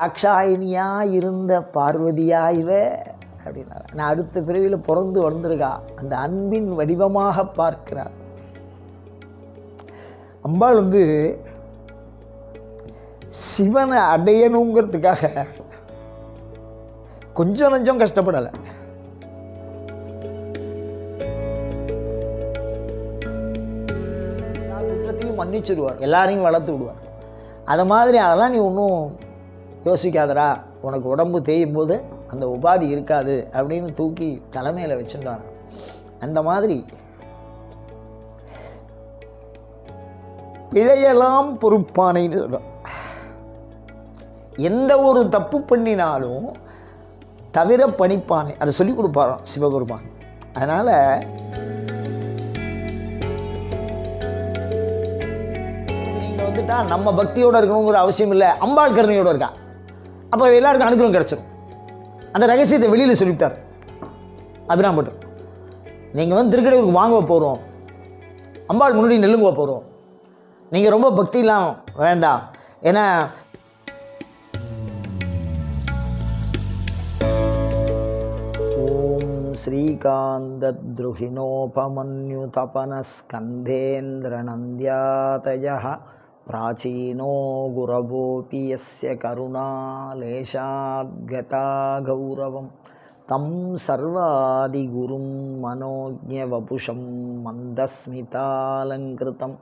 தாக்ஷாயினியாக இருந்த பார்வதியாய்வ அப்படின்னார். நான் அடுத்த பிறவியில் பிறந்து வளர்ந்துருக்கா. அந்த அன்பின் வடிவமாக பார்க்கிறார். அம்பாள் வந்து சிவனை அடையணுங்கிறதுக்காக கொஞ்சம் நஞ்சம் கஷ்டப்படலை. குற்றத்தையும் மன்னிச்சிடுவார். எல்லாரையும் வளர்த்து விடுவார். அது மாதிரி அதெல்லாம் நீ ஒன்றும் யோசிக்காதடா உனக்கு உடம்பு தேயும் போது அந்த உபாதி இருக்காது அப்படின்னு தூக்கி தலைமையில் வச்சுட்டான் அந்த மாதிரி பிழையெல்லாம் பொறுப்பானைன்னு சொல்கிறோம் எந்த ஒரு தப்பு பண்ணினாலும் தவிர பணிப்பானை அதை சொல்லிக் கொடுப்பாராம் சிவபெருமான். அதனால் நீங்கள் வந்துட்டால் நம்ம பக்தியோட இருக்கணுங்கிற அவசியம் இல்லை அம்பாள் கருணையோடு இருக்கா? அப்போ எல்லாருக்கும் அனுகிரகம் கிடச்சிரும் அந்த ரகசியத்தை வெளியில் சொல்லிவிட்டார் அபிராம் பட்டர் நீங்கள் வந்து திருக்கடையூருக்கு வாங்க போகிறோம் அம்பாள் முன்னாடி நெல்லுங்க போகிறோம் நீங்கள் ரொம்ப பக்திலாம் வேண்டாம் ஏன்னா ஓம் श्रीकान्तद्रुहिणोपमन्युतपनस्कन्धेन्द्रनन्द्यातयः प्राचीनो गुरवोऽपि यस्य करुणालेशाद्गता गौरवं तं सर्वादिगुरुं मनोज्ञवपुषं मन्दस्मितालङ्कृतं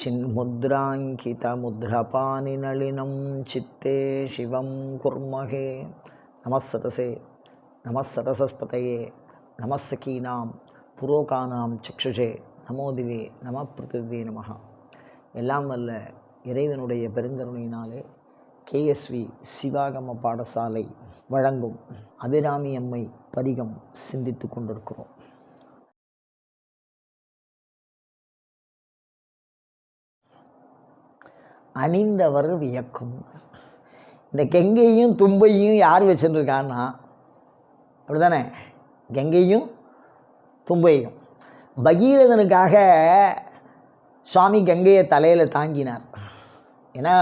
चिन्मुद्राङ्कितमुद्रपानिनलिनं चित्ते शिवं कुर्महे नमः सतसे நமஸ் சதசஸ்பதையே நமஸ்ஸகீனாம் புரோகானாம் சக்ஷுஷே நமோதிவே நம பிருத்திவே நமஹ எல்லாம் வல்ல இறைவனுடைய பெருங்கருணையினாலே கேஎஸ்வி சிவாகம பாடசாலை வழங்கும் அபிராமி அம்மை பதிகம் சிந்தித்து கொண்டிருக்கிறோம். அணிந்தவர் வியக்கும். இந்த கெங்கையும் தும்பையும் யார் வச்சுருக்கான்னா அப்படிதானே கங்கையும் தும்பையும். பகீரதனுக்காக சுவாமி கங்கையை தலையில் தாங்கினார். ஏன்னா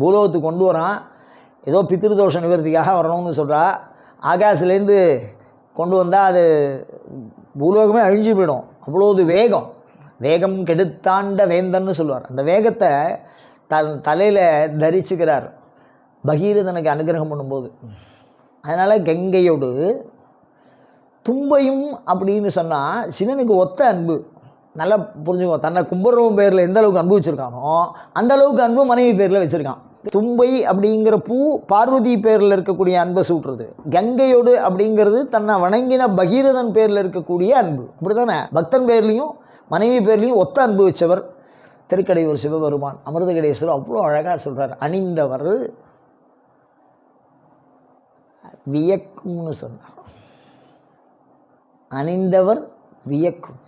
பூலோகத்துக்கு கொண்டு வரான். ஏதோ பித்திருதோஷ நிவர்த்திக்காக வரணும்னு சொல்கிறா ஆகாசிலேருந்து கொண்டு வந்தால் அது பூலோகமே அழிஞ்சு போயிடும். அவ்வளோது வேகம். வேகம் கெடுத்தாண்ட வேந்தன்னு சொல்லுவார். அந்த வேகத்தை தன் தலையில் தரிச்சுக்கிறார். பகீரதனுக்கு அனுகிரகம் பண்ணும்போது. அதனால் கங்கையோடு தும்பையும் அப்படின்னு சொன்னால் சிவனுக்கு ஒத்த அன்பு. நல்லா புரிஞ்சுக்கோ. தன்னை கும்பரவும் பேரில் எந்த அளவுக்கு அனுபவிச்சிருக்கானோ அந்த அளவுக்கு அன்பு மனைவி பேரில் வச்சுருக்கான். தும்பை அப்படிங்கிற பூ பார்வதி பேரில் இருக்கக்கூடிய அன்பை சூட்டுறது. கங்கையோடு அப்படிங்கிறது தன்னை வணங்கின பகீரதன் பேரில் இருக்கக்கூடிய அன்பு. இப்படி தானே பக்தன் பேர்லேயும் மனைவி பேர்லேயும் ஒத்த அன்பு வச்சவர் திருக்கடையூர் சிவபெருமான். அமிர்தகடேஸ்வரர் அவ்வளோ அழகாக சொல்கிறார் அணிந்தவர் வியக்கும்னு சொன்னார். அணிந்தவர் வியக்கும்.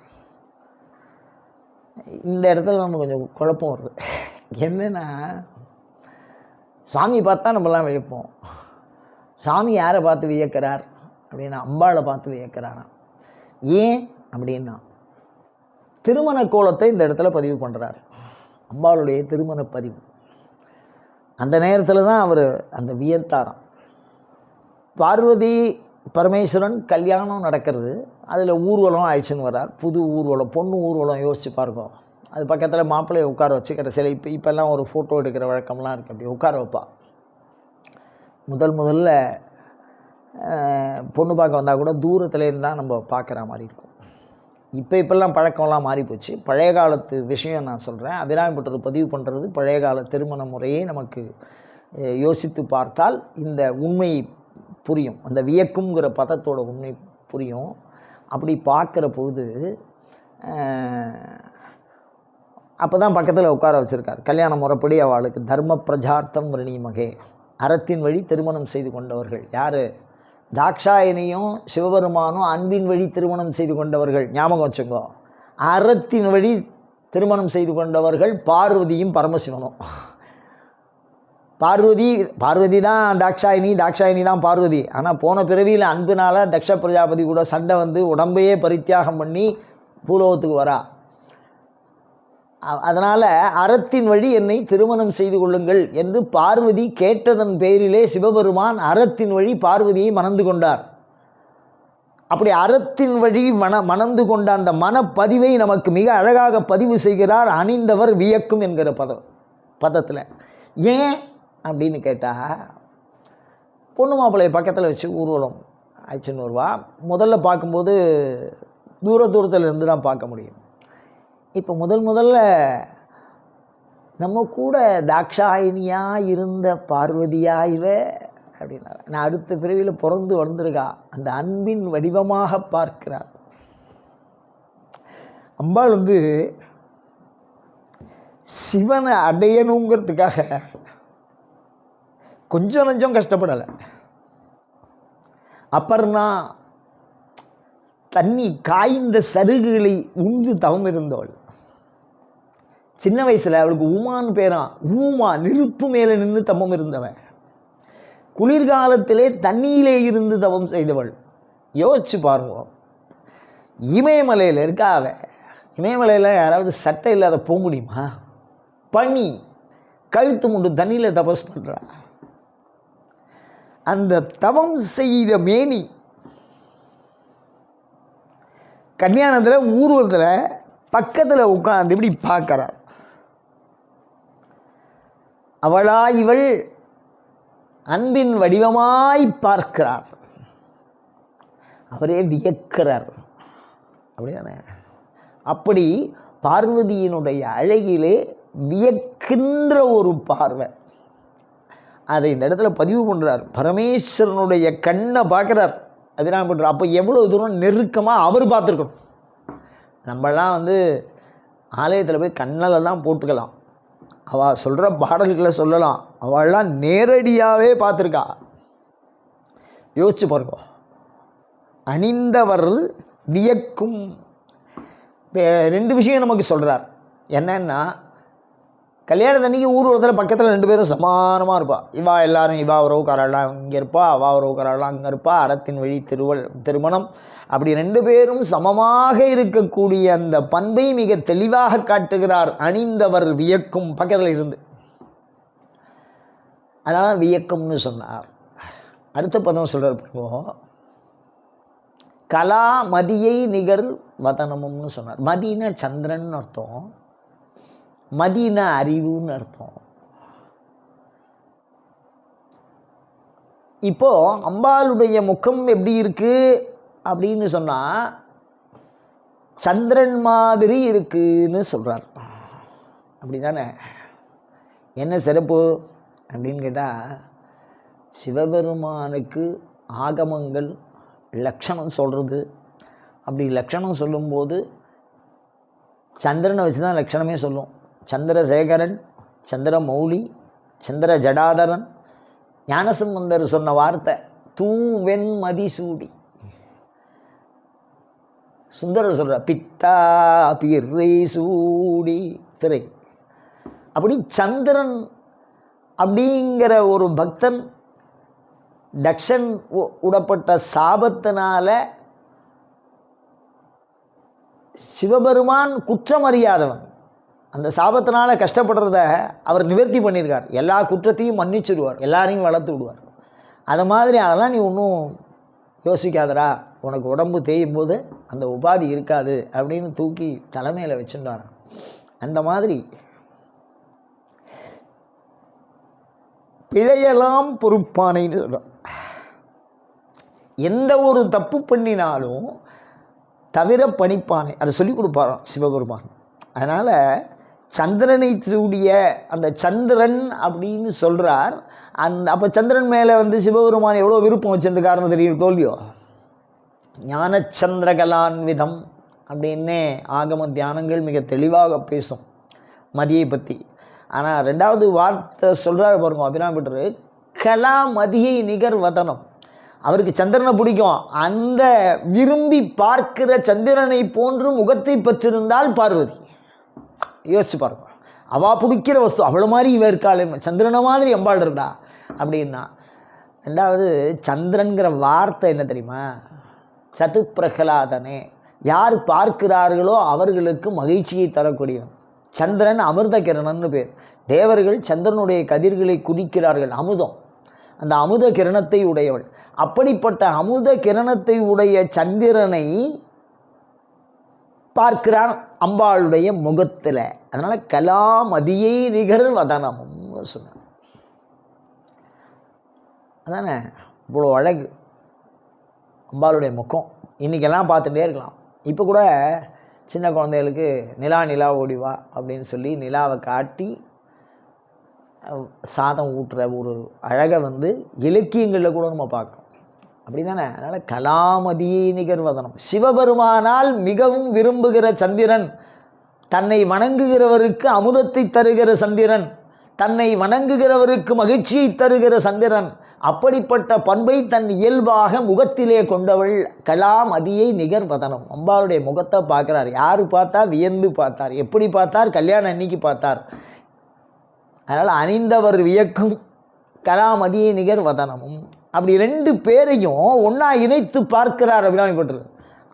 இந்த இடத்துல நம்ம கொஞ்சம் குழப்பம் வருது. என்னென்னா சாமி பார்த்தா நம்மலாம் வியப்போம். சாமி யாரை பார்த்து வியக்கிறார் அப்படின்னா அம்பாளை பார்த்து வியக்கிறாராம் ஏன் அப்படின்னா திருமண கோலத்தை இந்த இடத்துல பதிவு பண்ணுறார் அம்பாளுடைய திருமண பதிவு. அந்த நேரத்தில் தான் அவர் அந்த வியத்தாராம் பார்வதி பரமேஸ்வரன் கல்யாணம் நடக்கிறது. அதில் ஊர்வலம் ஆயிடுச்சுன்னு வர்றார். புது ஊர்வலம் பொண்ணு ஊர்வலம் யோசிச்சு பாருங்க. அது பக்கத்தில் மாப்பிள்ளையை உட்கார வச்சு கடைசியில் இப்போ இப்போல்லாம் ஒரு ஃபோட்டோ எடுக்கிற வழக்கம்லாம் இருக்குது அப்படி உட்கார வைப்பா. முதல் முதல்ல பொண்ணு பார்க்க வந்தால் கூட தூரத்துலேருந்து தான் நம்ம பார்க்குற மாதிரி இருக்கும். இப்போ இப்போல்லாம் பழக்கம்லாம் மாறிப்போச்சு பழைய காலத்து விஷயம் நான் சொல்கிறேன் அபிராமிப்பட்டர் பதிவு பண்ணுறது பழைய கால திருமண முறையை நமக்கு யோசித்து பார்த்தால் இந்த உண்மை புரியும். அந்த வியக்குங்கிற பதத்தோட உண்மை புரியும். அப்படி பார்க்குற பொழுது அப்போ தான் பக்கத்தில் உட்கார வச்சுருக்கார். கல்யாண முறைப்படி அவளுக்கு தர்ம பிரஜார்த்தம் மகே அறத்தின் வழி திருமணம் செய்து கொண்டவர்கள். யார்? தாக்ஷாயனியும் சிவபெருமானும் அன்பின் வழி திருமணம் செய்து கொண்டவர்கள். ஞாபகம் வச்சுங்கோ அறத்தின் வழி திருமணம் செய்து கொண்டவர்கள் பார்வதியும் பரமசிவனும். பார்வதி பார்வதி தான் தாட்சாயினி தாட்சாயினி தான் பார்வதி. ஆனால் போன பிறவியில் அன்புனால் தக்ஷ பிரஜாபதி கூட சண்டை வந்து உடம்பையே பரித்தியாகம் பண்ணி பூலோகத்துக்கு வரா. அதனால் அறத்தின் வழி என்னை திருமணம் செய்து கொள்ளுங்கள் என்று பார்வதி கேட்டதன் பேரிலே சிவபெருமான் அறத்தின் வழி பார்வதியை மணந்து கொண்டார். அப்படி அறத்தின் வழி மன மணந்து கொண்ட அந்த மனப்பதிவை நமக்கு மிக அழகாக பதிவு செய்கிறார் அணிந்தவர் வியக்கும் என்கிற பதம் பதத்தில். ஏன்? அப்படின்னு கேட்டால் பொண்ணு மாப்பிள்ளையை பக்கத்தில் வச்சு ஊர்வலம் ஆயிடுச்சுன்னு வருவா முதல்ல பார்க்கும்போது தூர தூரத்தில் இருந்து தான் பார்க்க முடியும். இப்போ முதல் முதல்ல நம்ம கூட தாக்ஷாயினியாக இருந்த பார்வதியாக இவ அப்படின்னார். நான் அடுத்த பிறவியில் பிறந்து வளர்ந்துருக்கா அந்த அன்பின் வடிவமாக பார்க்கிறார். அம்பாள் வந்து சிவனை அடையணுங்கிறதுக்காக கொஞ்சம் நஞ்சம் கஷ்டப்படலை. அப்பர்னா தண்ணி காய்ந்த சருகுகளை உண்டு தவம் இருந்தவள் சின்ன வயசில் அவளுக்கு உமான்னு பேரான் ஊமா நெருப்பு மேலே நின்று தவம் இருந்தவன். குளிர்காலத்திலே தண்ணியிலே இருந்து தவம் செய்தவள். யோசிச்சு பாருங்க. இமயமலையில் இருக்கா அவ? இமயமலையில் யாராவது சட்டை இல்லாத போக முடியுமா? பனி. கழுத்து முண்டு தண்ணியில் தபஸ் பண்ணுறா அந்த தவம் செய்த மேனி. கல்யாணத்தில் ஊர்வலத்தில் பக்கத்தில் உட்காந்து இப்படி பார்க்குறார். அவளா இவள் அன்பின் வடிவமாய் பார்க்கிறார். அவரே வியக்கிறார். அப்படிதானே? அப்படி பார்வதியினுடைய அழகிலே வியக்கின்ற ஒரு பார்வை. அதை இந்த இடத்துல பதிவு பண்ணுறார் பரமேஸ்வரனுடைய கண்ணை பார்க்குறார். அபிராமி பண்ணுறார் அப்போ எவ்வளோ தூரம் நெருக்கமாக அவர் பார்த்துருக்கணும்? நம்மளாம் வந்து ஆலயத்தில் போய் கண்ணில் தான் போட்டுக்கலாம். அவள் சொல்கிற பாடல்களை சொல்லலாம். அவள்லாம் நேரடியாகவே பார்த்துருக்கா. யோசிச்சு பாருங்க. அணிந்தவர் வியக்கும். ரெண்டு விஷயம் நமக்கு சொல்கிறார் என்னன்னா கல்யாணத்தன்னைக்கு ஊர்வலத்தில் பக்கத்தில் ரெண்டு பேரும் சமானமாக இருப்பாள் இவா எல்லாரும் இவா உறவுக்காரெல்லாம் இங்கே இருப்பா அவா உறவுக்காரெல்லாம் அங்கே இருப்பா அறத்தின் வழி திருவள் திருமணம். அப்படி ரெண்டு பேரும் சமமாக இருக்கக்கூடிய அந்த பண்பை மிக தெளிவாக காட்டுகிறார் அணிந்தவர் வியக்கும் பக்கத்தில் இருந்து. அதனால் வியக்கும்னு சொன்னார். அடுத்த பதம் சொல்கிற பாருங்க. கலா மதியை நிகர் வதனமும்னு சொன்னார். மதினா சந்திரன் அர்த்தம். மதீனா அறிவுன்னு அர்த்தம். இப்போ அம்பாளுடைய முகம் எப்படி இருக்கு அப்படின்னு சொன்னால் சந்திரன் மாதிரி இருக்குன்னு அப்படி தானே என்ன சிறப்பு அப்படின்னு கேட்டால் சிவபெருமானுக்கு ஆகமங்கள் லக்ஷணம் சொல்கிறது அப்படி லக்ஷணம் சொல்லும்போது சந்திரனை வச்சு தான் லக்ஷணமே சொல்லும். சந்திரசேகரன் சந்திரமௌலி சந்திர ஜடாதரன் ஞானசம்பந்தர் சொன்ன வார்த்தை தூவெண் மதிசூடி சுந்தரர் சொல்ற பித்தா பிறை சூடி பிறை. அப்படி சந்திரன் அப்படிங்கிற ஒரு பக்தன் தக்ஷன் உ- உடப்பட்ட சாபத்தினால சிவபெருமான் குற்றம் அறியாதவன் அந்த சாபத்தினால் கஷ்டப்படுறத அவர் நிவர்த்தி பண்ணியிருக்கார். எல்லா குற்றத்தையும் மன்னிச்சிடுவார். எல்லாரையும் வளர்த்து விடுவார். அது மாதிரி அதெல்லாம் நீ ஒன்றும் யோசிக்காதடா. உனக்கு உடம்பு தேயும் போது அந்த உபாதி இருக்காது அப்படின்னு தூக்கி தலைமையில் வச்சுட்டாராம் அந்த மாதிரி பிழையெல்லாம் பொறுப்பானைன்னு சொல்கிறான் எந்த ஒரு தப்பு பண்ணினாலும் தவிர பணிப்பானை அதை சொல்லிக் கொடுப்பாராம் சிவபெருமான். அதனால் சந்திரனை சூடிய அந்த சந்திரன் அப்படின்னு சொல்கிறார் அந்த அப்போ சந்திரன் மேலே வந்து சிவபெருமான் எவ்வளோ விருப்பம் வச்சுருக்காருன்னு தெரியும் தோல்வியோ? ஞானச்சந்திரகலான்விதம் அப்படின்னே ஆகம தியானங்கள் மிக தெளிவாக பேசும் மதியை பற்றி ஆனால் ரெண்டாவது வார்த்தை சொல்கிறாரு பாருங்க அபிராமிட்டர் கலா மதியை நிகர் வதனம். அவருக்கு சந்திரனை பிடிக்கும். அந்த விரும்பி பார்க்கிற சந்திரனை போன்று முகத்தை பெற்றிருந்தால் பார்வதி. யோசிச்சு பாருங்க. அவா பிடிக்கிற வஸ்து அவ்வளோ மாதிரி இவ இருக்காள் சந்திரனை மாதிரி எம்பாள் இருக்கா? அப்படின்னா ரெண்டாவது சந்திரன்கிற வார்த்தை என்ன தெரியுமா? சத்து பிரகலாதனே யார் பார்க்கிறார்களோ அவர்களுக்கு மகிழ்ச்சியை தரக்கூடியவன். சந்திரன் அமிர்த கிரணம்னு பேர். தேவர்கள் சந்திரனுடைய கதிர்களை குடிக்கிறார்கள். அமுதம். அந்த அமுத கிரணத்தை உடையவள். அப்படிப்பட்ட அமுத கிரணத்தை உடைய சந்திரனை பார்க்கிறான். அம்பாளுடைய முகத்தில். அதனால் கலாமதியை நிகர் வதனம்னு சொன்னார் அதானே? இவ்வளோ அழகு. அம்பாளுடைய முகம். இன்றைக்கெல்லாம் பார்த்துட்டே இருக்கலாம். இப்போ கூட சின்ன குழந்தைகளுக்கு நிலா நிலா ஓடிவா அப்படின்னு சொல்லி நிலாவை காட்டி சாதம் ஊட்டுற ஒரு அழகை வந்து இலக்கியங்களில் கூட நம்ம பார்க்குறோம். அப்படி தானே அதனால் கலாமதியை நிகர்வதனம் சிவபெருமானால் மிகவும் விரும்புகிற சந்திரன். தன்னை வணங்குகிறவருக்கு அமுதத்தை தருகிற சந்திரன். தன்னை வணங்குகிறவருக்கு மகிழ்ச்சியை தருகிற சந்திரன். அப்படிப்பட்ட பண்பை தன் இயல்பாக முகத்திலே கொண்டவள் கலாமதியை நிகர்வதனம். அம்பாளுடைய முகத்தை பார்க்குறார். யார் பார்த்தா? வியந்து பார்த்தார். எப்படி பார்த்தார்? கல்யாணம் அன்னைக்கு பார்த்தார். அதனால் அணிந்தவர் வியக்கும் கலாமதியை நிகர் வதனமும் அப்படி ரெண்டு பேரையும் ஒன்றா இணைத்து பார்க்கிறார் அபிராமி பட்டர்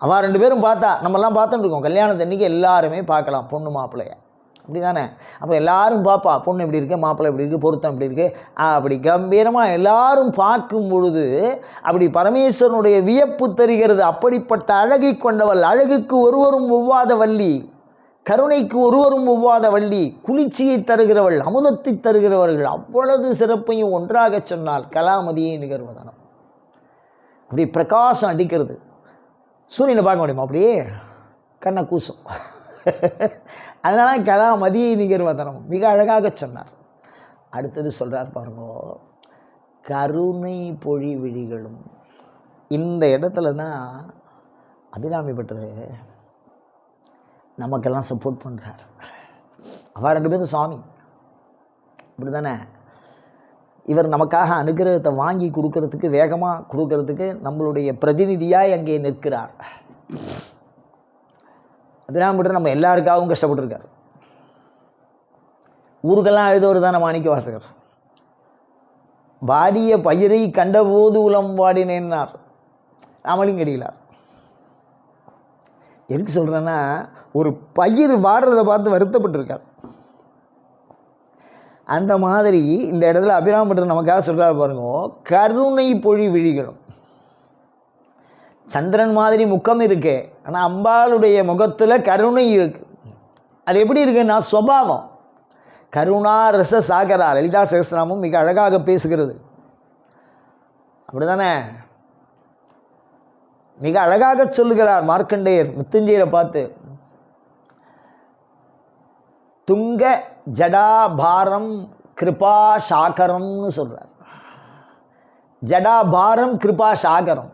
அவள் ரெண்டு பேரும் பார்த்தா நம்மெல்லாம் பார்த்துட்டு இருக்கோம். கல்யாணத்தன்னைக்கு எல்லாருமே பார்க்கலாம் பொண்ணு மாப்பிள்ளைய. அப்படி தானே அப்போ எல்லாரும் பார்ப்பா பொண்ணு எப்படி இருக்கு மாப்பிள்ளை எப்படி இருக்குது பொருத்தம் எப்படி இருக்குது அப்படி கம்பீரமாக எல்லாரும் பார்க்கும் பொழுது அப்படி பரமேஸ்வரனுடைய வியப்பு தருகிறது. அப்படிப்பட்ட அழகை கொண்டவள் அழகுக்கு ஒருவரும் ஒவ்வாத வள்ளி. கருணைக்கு ஒருவரும் ஒவ்வாத வள்ளி குளிர்ச்சியை தருகிறவள் அமுதத்தை தருகிறவர்கள் அவ்வளவு சிறப்பையும் ஒன்றாகச் சொன்னால் கலாமதியை நிகர்வதனம் அப்படி பிரகாசம் அடிக்கிறது. சூரியனை பார்க்க முடியுமா அப்படியே? கண்ணை கூசும். அதனால கலாமதியை நிகர்வதனம் மிக அழகாக சொன்னார். அடுத்தது சொல்கிறார் பாருங்கோ கருணை பொழி விழிகளும் இந்த இடத்துல தான் அபிராமி பட்டர் நமக்கெல்லாம் சப்போர்ட் பண்ணுறார் அவர் ரெண்டு பேரும் சுவாமி. இப்படி தானே இவர் நமக்காக அனுகிரகத்தை வாங்கி கொடுக்கறதுக்கு வேகமாக கொடுக்கறதுக்கு நம்மளுடைய பிரதிநிதியாக அங்கே நிற்கிறார். அபிராம்பட்டர் நம்ம எல்லாருக்காகவும் கஷ்டப்பட்டுருக்கார். ஊருக்கெல்லாம் எழுதவர் தானே மாணிக்க வாசகர். வாடிய பயிரை கண்டபோது உளம் வாடினேன்னார். ராமலிங்கடிகளார் எதுக்கு சொல்கிறேன்னா ஒரு பயிர் வாடுறதை பார்த்து வருத்தப்பட்டிருக்கார். அந்த மாதிரி இந்த இடத்துல அபிராமபட்டர் நமக்காக சொல்கிறார் பாருங்க கருணை பொழி விழிகளும். சந்திரன் மாதிரி முகம் இருக்கே ஆனால் அம்பாளுடைய முகத்தில் கருணை இருக்கு. அது எப்படி இருக்குன்னா சுவாவம். கருணா ரச சாகரா லலிதா சகஸ்திராமம் மிக அழகாக பேசுகிறது. அப்படி தானே மிக அழகாக சொல்லுகிறார் மார்க்கண்டேயர் மித்துஞ்சீரை பார்த்து துங்க ஜடாபாரம் கிருபா சாகரம்னு சொல்கிறார் ஜடாபாரம் கிருபா சாகரம்.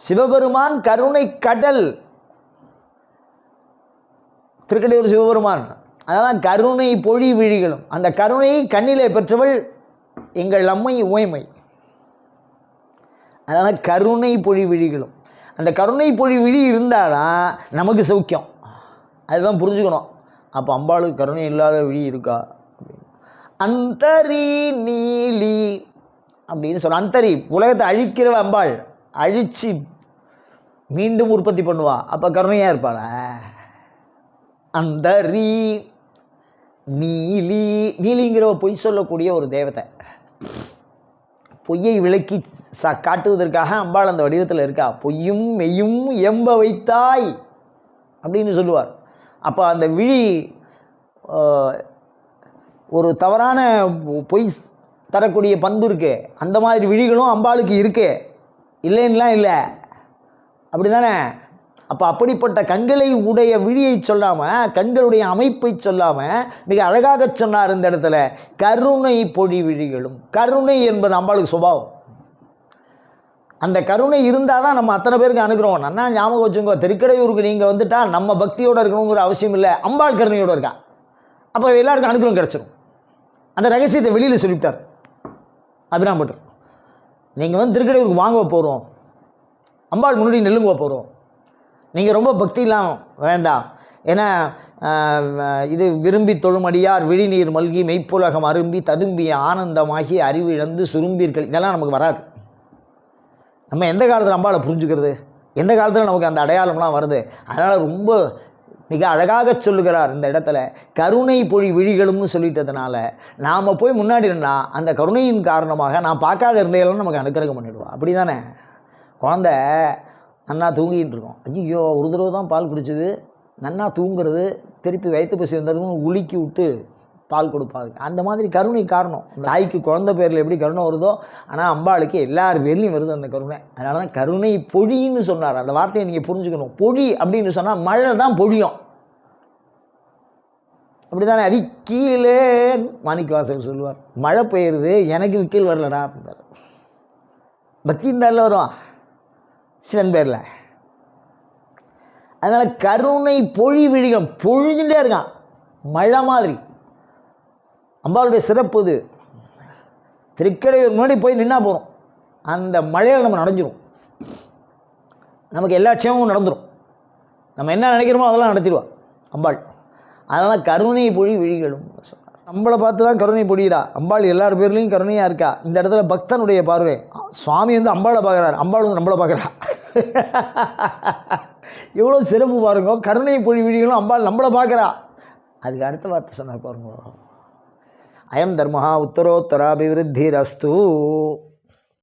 சிவபெருமான் கருணை கடல். திருக்கடையூர் சிவபெருமான். அதெல்லாம் கருணை பொழி விழிகளும் அந்த கருணையை கண்ணிலே பெற்றவள் எங்கள் அம்மை உமைமை. அதனால் கருணை பொழி விழிகளும். அந்த கருணை பொழி விழி இருந்தாதான் நமக்கு சௌக்கியம். அதுதான் புரிஞ்சுக்கணும். அப்போ அம்பாளுக்கு கருணை இல்லாத விழி இருக்கா? அந்தரி நீலி அப்படின்னு சொல்ல அந்தரி உலகத்தை அழிக்கிறவ அம்பாள் அழித்து மீண்டும் உற்பத்தி பண்ணுவா. அப்போ கருணையாக இருப்பாளா? அந்தரி நீலி நீலிங்கிறவ பொய் சொல்லக்கூடிய ஒரு தேவதை. பொய்யை விளக்கி ச காட்டுவதற்காக அம்பாள் அந்த வடிவத்தில் இருக்கா? பொய்யும் மெய்யும் எம்ப வைத்தாய் அப்படின்னு சொல்லுவார். அப்போ அந்த விழி ஒரு தவறான பொய் தரக்கூடிய பண்பு இருக்குது அந்த மாதிரி விழிகளும் அம்பாளுக்கு இருக்கு. இல்லைன்னுலாம் இல்லை. அப்படி தானே அப்போ அப்படிப்பட்ட கண்களை உடைய விழியை சொல்லாமல் கண்களுடைய அமைப்பை சொல்லாமல் மிக அழகாக சொன்னார் இந்த இடத்துல கருணை பொழி விழிகளும். கருணை என்பது அம்பாளுக்கு சுபாவம். அந்த கருணை இருந்தால் தான் நம்ம அத்தனை பேருக்கு அனுகிறோம் நன்னா ஞாபகம் வச்சுங்க திருக்கடையூருக்கு நீங்கள் வந்துட்டால் நம்ம பக்தியோடு இருக்கணுங்கிற அவசியம் இல்லை. அம்பாள் கருணையோடு இருக்கா. அப்போ எல்லாருக்கும் அனுகிரகம் கிடச்சிரும். அந்த ரகசியத்தை வெளியில் சொல்லிவிட்டார். அபிராம்பட்டர் நீங்கள் வந்து திருக்கடையூருக்கு வாங்க போகிறோம் அம்பாள் முன்னாடி நெல்லுங்க போகிறோம் நீங்கள் ரொம்ப பக்திலாம் வேண்டாம். ஏன்னா இது விரும்பி தொழுமடியார் விழிநீர் மல்கி மெய்ப்புலகம் அரும்பி ததும்பிய ஆனந்தமாகி அறிவு இழந்து சுரும்பீர்கள். இதெல்லாம் நமக்கு வராது. நம்ம எந்த காலத்தில் அம்பாவை புரிஞ்சுக்கிறது? எந்த காலத்தில் நமக்கு அந்த அடையாளம்லாம் வருது? அதனால் ரொம்ப மிக அழகாக சொல்லுகிறார் இந்த இடத்துல. கருணை பொழி விழிகளும்னு சொல்லிட்டதுனால நாம் போய் முன்னாடி இருந்தால் அந்த கருணையின் காரணமாக நான் பார்க்காத இருந்தையெல்லாம் நமக்கு அனுக்கிரகம் பண்ணிவிடுவோம் அப்படி தானே குழந்த நன்னா தூங்கிட்டு இருக்கோம் ஐயோ ஒரு தடவை தான் பால் குடிச்சது. நன்னா தூங்குறது திருப்பி வயிற்று பசி வந்ததுக்கும் உலுக்கி விட்டு பால் கொடுப்பாங்க அந்த மாதிரி கருணை காரணம். இந்த தாய்க்கு குழந்தை பேரில் எப்படி கருணை வருதோ ஆனால் அம்பாளுக்கு எல்லார் பேர்லையும் வருது அந்த கருணை. அதனால தான் கருணை பொழின்னு சொன்னார். அந்த வார்த்தையை நீங்கள் புரிஞ்சுக்கணும். பொழி அப்படின்னு சொன்னால் மழை தான் பொழியும். அப்படி தானே அது கீழே மாணிக்க வாசகர் சொல்லுவார். மழை பெய்யுறது எனக்கு விக்கல் வரலடா அப்படின்றார் பக்தி வருவான் சிவன் பேரில். அதனால் கருணை பொழி விழிகம் பொழிஞ்சுட்டே இருக்கான். மழை மாதிரி. அம்பாளுடைய சிறப்பு இது. திருக்கடையூர் முன்னாடி போய் நின்னா போகிறோம் அந்த மழையில் நம்ம நனைஞ்சிரும் நமக்கு எல்லா க்ஷேமமும் நடந்துடும் நம்ம என்ன நினைக்கிறோமோ அதெல்லாம் நடத்திடுவா அம்பாள். அதனால் கருணை பொழி விழிகளும் சொன்னார் நம்மளை பார்த்து தான் கருணை பொடிகிறா அம்பாள் எல்லார் பேர்லேயும் கருணையாக இருக்கா. இந்த இடத்துல பக்தனுடைய பார்வை. சுவாமி வந்து அம்பாளை பார்க்குறாரு. அம்பாள் வந்து நம்மளை பார்க்குறா. எவ்வளோ சிறப்பு பாருங்க. கருணை பொழி விழிகளும் அம்பாள் நம்மளை பார்க்குறா. அதுக்கு அடுத்த வார்த்தை சொன்னார் பாருங்க. அயம் தர்மஹா உத்தரோத்தராபிவிருத்திரஸ்து.